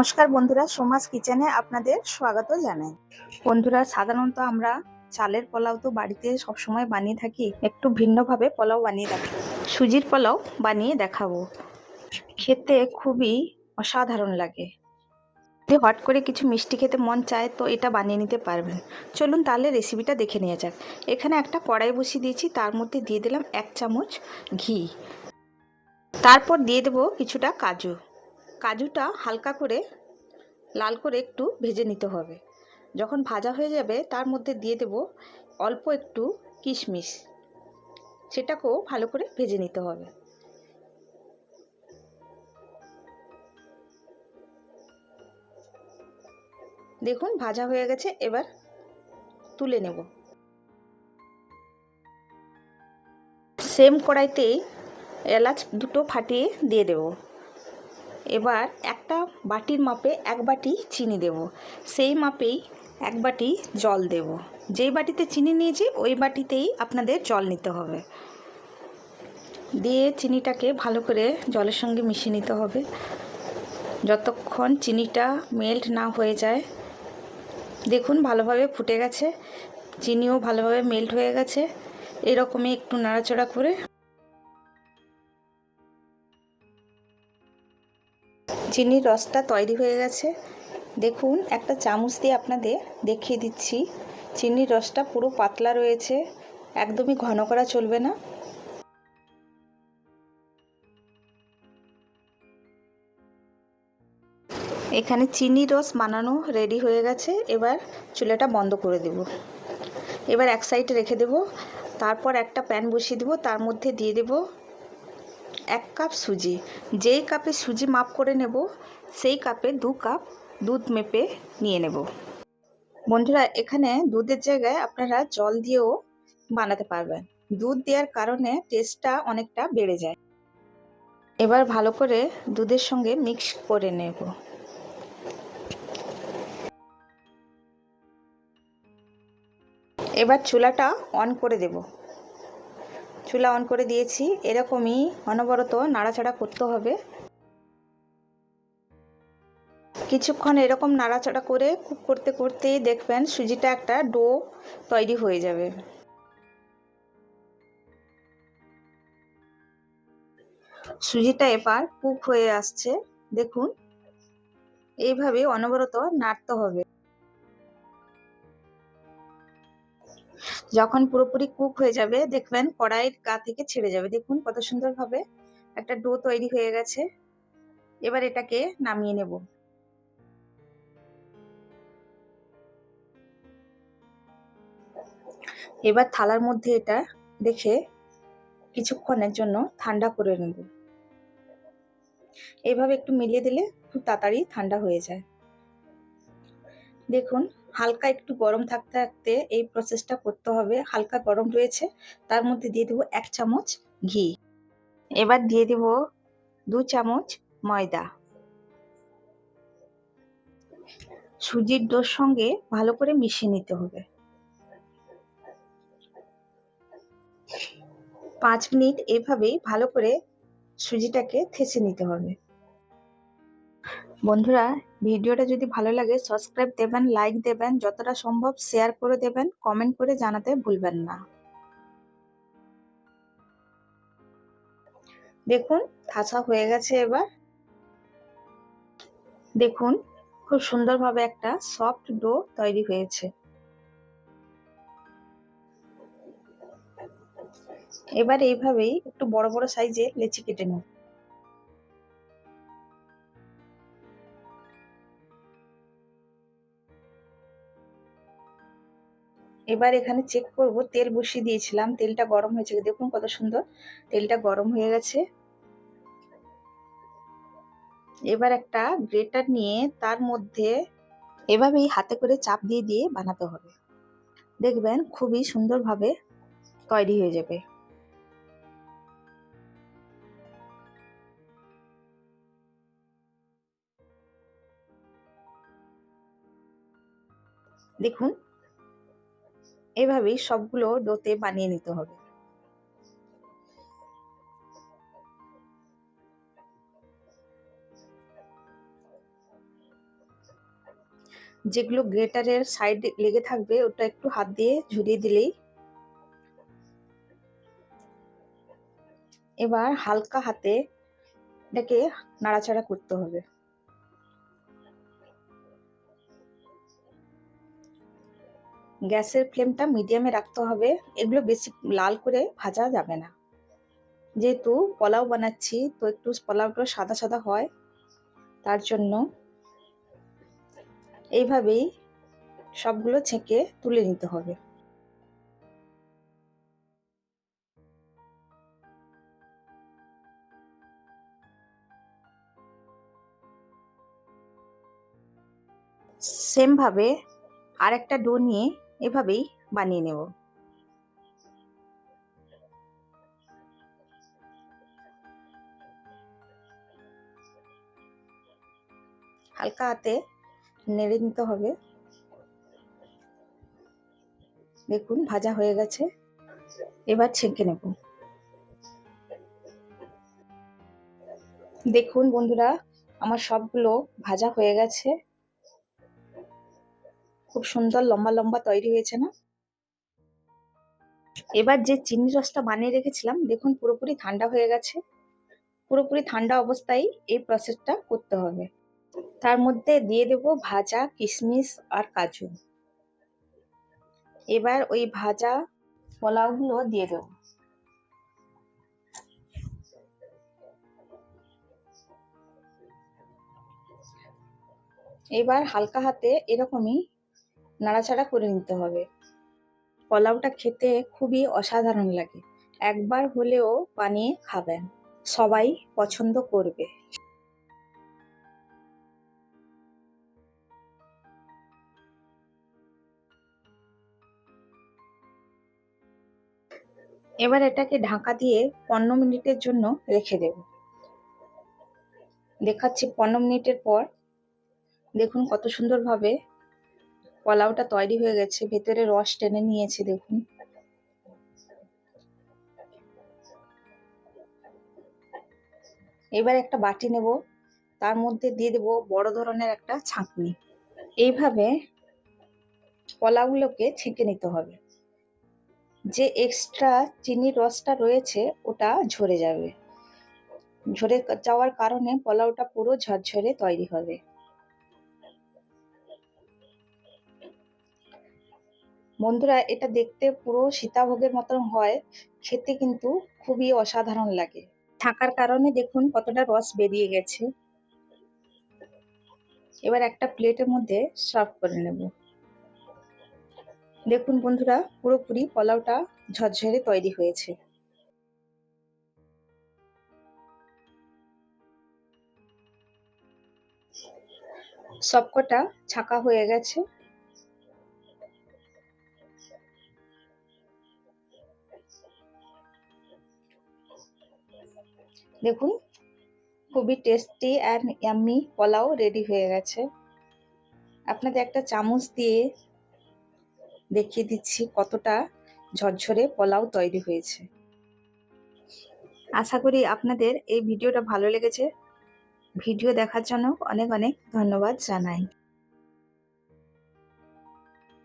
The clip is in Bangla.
নমস্কার বন্ধুরা, সোমাস কিচেনে আপনাদের স্বাগত জানাই। বন্ধুরা, সাধারণত আমরা চালের পোলাও তো বাড়িতে সবসময় বানিয়ে থাকি, একটু ভিন্নভাবে পোলাও বানিয়ে দেখাবো। সুজির পোলাও বানিয়ে দেখাবো। খেতে খুবই অসাধারণ লাগে। যদি হট করে কিছু মিষ্টি খেতে মন চায়, তো এটা বানিয়ে নিতে পারবেন। চলুন তাহলে রেসিপিটা দেখে নেওয়া যাক। এখানে একটা কড়াই বসিয়ে দিয়েছি, তার মধ্যে দিয়ে দিলাম এক চামচ ঘি। তারপর দিয়ে দেবো কিছুটা কাজু। কাজুটা হালকা করে লাল করে একটু ভেজে নিতে হবে। যখন ভাজা হয়ে যাবে, তার মধ্যে দিয়ে দেব অল্প একটু কিশমিশ। সেটাকেও ভালো করে ভেজে নিতে হবে। দেখুন, ভাজা হয়ে গেছে, এবার তুলে নেব। সেম কড়াইতেই এলাচ দুটো ফাটিয়ে দিয়ে দেব। এবার একটা বাটির মাপে এক বাটি চিনি দেব। সেই মাপেই এক বাটি জল দেব। যেই বাটিতে চিনি নিয়েছি, ওই বাটিতেই আপনাদের জল নিতে হবে। দিয়ে চিনিটাকে ভালো করে জলের সঙ্গে মিশিয়ে নিতে হবে। যতক্ষণ চিনিটা মেল্ট না হয়ে যায়, দেখুন ভালোভাবে ফুটে গেছে, চিনিও ভালোভাবে মেল্ট হয়ে গেছে। এরকমই একটু নাড়াচড়া করে চিনির রসটা তৈরি হয়ে গেছে। দেখুন, একটা চামচ দিয়ে আপনাদের দেখিয়ে দিচ্ছি। চিনির রসটা পুরো পাতলা রয়েছে, একদমই ঘন করা চলবে না। এখানে চিনি রস বানানো রেডি হয়ে গেছে। এবার চুলাটা বন্ধ করে দেব। এবার এক সাইডে রেখে দেব। তারপর একটা প্যান বসিয়ে দেব। তার মধ্যে দিয়ে দেব এক কাপ সুজি। যেই কাপে সুজি মাপ করে নেব, সেই কাপে দু কাপ দুধ মেপে নিয়ে নেব। বন্ধুরা, এখানে দুধের জায়গায় আপনারা জল দিয়েও বানাতে পারবেন। দুধ দেওয়ার কারণে টেস্টটা অনেকটা বেড়ে যায়। এবার ভালো করে দুধের সঙ্গে মিক্স করে নেব। এবার চুলাটা অন করে দেব। চুলা অন করে দিয়েছি। এরকমই অনবরত নাড়াচাড়া করতে হবে। কিছুক্ষণ এরকম নাড়াচাড়া করে কুক করতে করতেই দেখবেন সুজিটা একটা ডো তৈরি হয়ে যাবে। সুজিটা এবার কুক হয়ে আসছে। দেখুন, এইভাবে অনবরত নাড়তে হবে। যখন পুরোপুরি কুক হয়ে যাবে, দেখবেন কড়াইয়ের গা থেকে ছেড়ে যাবে। দেখুন কত সুন্দরভাবে একটা ডো তৈরি হয়ে গেছে। এবার এটাকে নামিয়ে নেব। এবার থালার মধ্যে এটা দেখে কিছুক্ষণের জন্য ঠান্ডা করে নেব। এইভাবে একটু মিলিয়ে দিলে খুব তাড়াতাড়ি ঠান্ডা হয়ে যায়। দেখুন হালকা একটু গরম থাকতে থাকতে এই প্রসেসটা করতে হবে। হালকা গরম রয়েছে, তার মধ্যে দিয়ে দেবো এক চামচ ঘি। এবার দিয়ে দেব দু চামচ ময়দা। সুজির ডোর সঙ্গে ভালো করে মিশিয়ে নিতে হবে। পাঁচ মিনিট এভাবেই ভালো করে সুজিটাকে থেসে নিতে হবে। বন্ধুরা ভিডিওটা যদি ভালো লাগে সাবস্ক্রাইব দেবেন লাইক দেবেন, যতটা সম্ভব শেয়ার করে দেবেন কমেন্ট করে জানাতে ভুলবেন না। দেখুন, ঠাসা হয়ে গেছে এবার। দেখুন, খুব সুন্দরভাবে একটা সফট ডো তৈরি হয়েছে। এবার এইভাবেই একটু বড় বড় সাইজে লেচি কেটে নেব। এবার এখানে চেক করব। তেল বসিয়ে দিয়েছিলাম। তেলটা গরম হয়েছে। দেখুন কত সুন্দর। তেলটা গরম হয়ে গেছে। এবার একটা গ্রেটার নিয়ে তার মধ্যে এভাবেই হাতে করে চাপ দিয়ে দিয়ে বানাতে হবে। দেখবেন খুবই সুন্দরভাবে তৈরি হয়ে যাবে। দেখুন এভাবেই সবগুলো ডোতে বানিয়ে নিতে হবে। যেগুলো গ্রেটারের সাইড লেগে থাকবে, ওটা একটু হাত দিয়ে ঝুরিয়ে দিলেই। এবার হালকা হাতে এটাকে নাড়াচাড়া করতে হবে। গ্যাসের ফ্লেমটা মিডিয়ামে রাখতে হবে। এগুলো বেশি লাল করে ভাজা যাবে না। যেহেতু পোলাও বানাচ্ছি, তো একটু পোলাওটা সাদা সাদা হয়, তার জন্য এইভাবেই সবগুলো ছেঁকে তুলে নিতে হবে। সেমভাবে আরেকটা ডো নিয়ে এভাবেই বানিয়ে নেব। হালকা হাতে নেড়ে নিতে হবে। দেখুন, ভাজা হয়ে গেছে। এবার ছেঁকে নেব। দেখুন বন্ধুরা, আমার সবগুলো ভাজা হয়ে গেছে। খুব সুন্দর লম্বা লম্বা তৈরি হয়েছে না? এবার যে চিনি রসটা বানিয়ে রেখেছিলাম, দেখুন পুরোপুরি ঠান্ডা হয়ে গেছে। পুরোপুরি ঠান্ডা অবস্থায় এই প্রসেসটা করতে হবে। তার মধ্যে দিয়ে দেব ভাজা, কিশমিশ আর কাজু। এবার ওই ভাজা পোলাওগুলো দিয়ে দেব। এবার হালকা হাতে এরকমই নাড়াচাড়া করে নিতে হবে। পোলাওটা খেতে খুবই অসাধারণ লাগে। একবার হলেও বানিয়ে খাবেন। সবাই পছন্দ করবে। এবার এটাকে ঢাকা দিয়ে পনেরো মিনিটের জন্য রেখে দেব। দেখাচ্ছি পনেরো মিনিটের পর। দেখুন কত সুন্দরভাবে পোলাওটা তৈরি হয়ে গেছে, ভেতরে রস টেনে নিয়েছে, দেখুন। এবার একটা বাটি নেব, তার মধ্যে দিয়ে দেব বড় ধরনের একটা ছাঁকনি। এইভাবে কলাগুলোকে ছেঁকে নিতে হবে। যে এক্সট্রা চিনির রসটা রয়েছে, ওটা ঝরে যাবে। ঝরে যাওয়ার কারণে পোলাওটা পুরো ঝরঝরে তৈরি হবে। বন্ধুরা, এটা দেখতে পুরো সীতাভোগের মতন হয়। খেতে কিন্তু খুবই অসাধারণ লাগে। থাকার কারণে দেখুন কতটা রস বেরিয়ে গেছে। এবার একটা প্লেটের মধ্যে সার্ভ করে নেব। দেখুন বন্ধুরা, পুরোপুরি পোলাওটা ঝরঝরে তৈরি হয়েছে। সবকটা ছাকা হয়ে গেছে। দেখুন, খুবই tasty and yummy pulao ready হয়ে গেছে। আপনাদের একটা চামচ দিয়ে দেখিয়ে দিচ্ছি কতটা ঝরঝরে পোলাও তৈরি হয়েছে। আশা করি আপনাদের এই ভিডিওটা ভালো লেগেছে। ভিডিও দেখার জন্য অনেক অনেক ধন্যবাদ জানাই।